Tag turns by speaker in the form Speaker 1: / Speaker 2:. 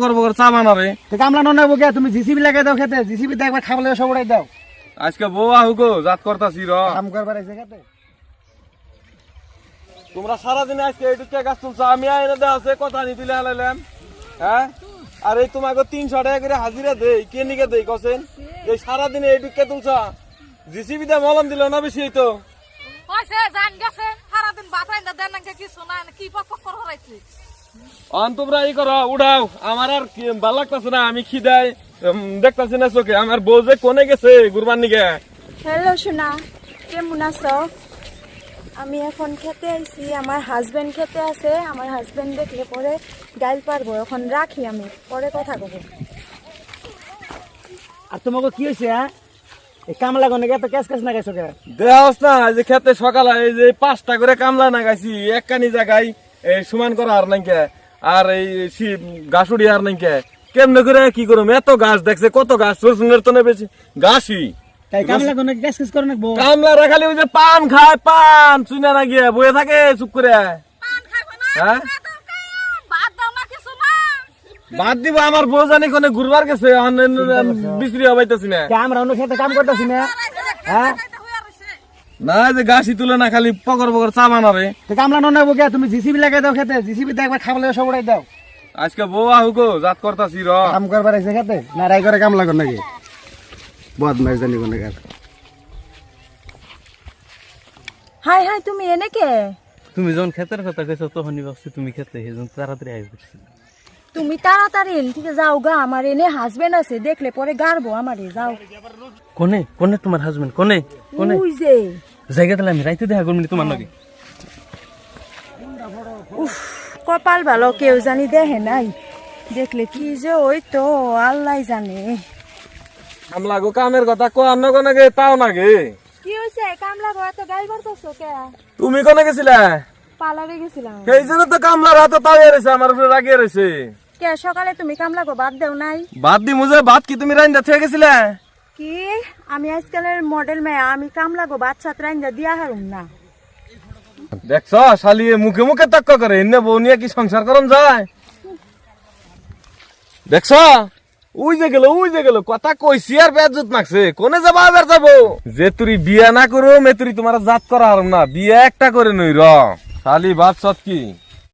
Speaker 1: পকর পকর চা বানাবে।
Speaker 2: কামলা নন নেব কে তুমি জিসিবি লাগাই দাও খেতে জিসিবি তে একবার খাবলে সব উড়াই দাও।
Speaker 1: আজকে বউ আহুকো জাত করতাছি র।
Speaker 2: কাম করবার এসে খেতে।
Speaker 1: তোমরা সারাদিন আজকে এইটুকু গাছ তুলছো আমি আইনে দেওয়া আছে কথা নি তুলে হালাইলাম। হ্যাঁ? আর এই তোমাকে তিনশো টাকা করে হাজিরা দেই কে নিকে দেই কছেন এই সারাদিনে এইটুকু তুলছা? জিসিবি দা মলম দিল না বেশি এই তো
Speaker 3: জান গেছে সারাদিন ভাত রাইন্দা দেন নাকি কিছু না কি পক পক করে হরাইছে
Speaker 1: অন তোমরা ই করো উড়াও আমার আর কি ভালো লাগতাছে না আমি খিদাই দেখতাছি না চোখে। আমার বউ যে কোনে গেছে গুরবান নিকে
Speaker 4: হ্যালো সোনা। কেমন আছো? আমি এখন খেতে আইছি আমার হাজবেন্ড খেতে আছে। আমার হাজবেন্ড দেখলে পরে গাইল পারব এখন রাখি আমি পরে কথা কব।
Speaker 2: আর তোমাকে কি হয়েছে হ্যাঁ? এই কামলা গনে এত ক্যাশ ক্যাশ না গেছো কে?
Speaker 1: দেখাস না যে খেতে সকালে এই যে পাঁচটা করে কামলা না গাইছি এক কানি জায়গায় এই সমান করা আর নাই আর এই ঘাস আর নাই কেমনে করে কি করুম? এত গাছ দেখছে কত গাছ? রসুনের তো বেশি গাছই।
Speaker 2: কামলা
Speaker 1: রাখালি ওই যে পান খায় পান। চুনা না গিয়ে বয়ে থাকে চুপ করে। হ্যাঁ? বাদ দিব আমার বউ জানি কোনে ঘুরবার গেছে বিক্রি হবাইতেছি না।
Speaker 2: আমরা অন্য খেতে কাম করতেছি না? হ্যাঁ?
Speaker 1: না যে গাছি তুলে না খালি পকর পকর চা বানাবে।
Speaker 2: তো কামলা নন নেব তুমি জিসিবি লাগাই দাও খেতে। জিসিবি তে একবার খাবলে সব উড়াই দাও।
Speaker 1: আজকে বউ আহুকো জাত করতাছি র।
Speaker 2: কাম করবার এসে খেতে? না রাই করে কামলা গন নাকি? বদমাইশ জানি গনে কার
Speaker 4: হাই হাই তুমি এনে কে?
Speaker 5: তুমি যখন ক্ষেতের কথা কইছো তখনই ভাবছি তুমি খেতে সেজন্য তাড়াতাড়ি আই
Speaker 4: তুমি তাড়াতাড়ি এন থেকে যাও গা আমার এনে হাজবেন্ড আছে দেখলে পরে গারবো আমারে যাও।
Speaker 5: কোনে কোনে তোমার হাজবেন্ড কোনে কোনে?
Speaker 4: উই যে।
Speaker 5: জায়গা তাহলে আমি রাইতে দেখা করবি তোমার নাকি
Speaker 4: কপাল ভালো কেউ জানি দেখে নাই। দেখলে কি যে ওই তো আল্লাহ জানে।
Speaker 1: আমলা গো কামের কথা কো অন্য কোনে গে তাও না গে
Speaker 4: কি হয়েছে কামলা ঘরে তো গাইল করতেছো কে?
Speaker 1: তুমি কোনে গেছিলা?
Speaker 4: পার্লারে গেছিলাম।
Speaker 1: সেই জন্য তো কামলার হাতে তাও রয়েছে আমার উপরে রাগিয়ে রয়েছে
Speaker 4: কে সকালে তুমি কামলা গো বাদ দেও নাই।
Speaker 1: ভাত দি মুজে ভাত কি তুমি রাইন্দা থেকে গেছিলা?
Speaker 4: কি? আমি আজকালের মডেল মেয়ে আমি কামলা গো বাচ্চা ত্রাইন্দা দিয়া হারুম না।
Speaker 1: দেখছ শালিয়ে মুখে মুখে তক্ক করে এনে বউ নিয়ে কি সংসার করন যায়? দেখছ? উই যে গেল উই যে গেল কথা কইছি আর বেজুত নাকছে কোনে যাবা এবার যাব? যে তুই বিয়া না করো মে তুই তোমার জাত করা হারম না বিয়া একটা করে নই র শালি সৎ কি?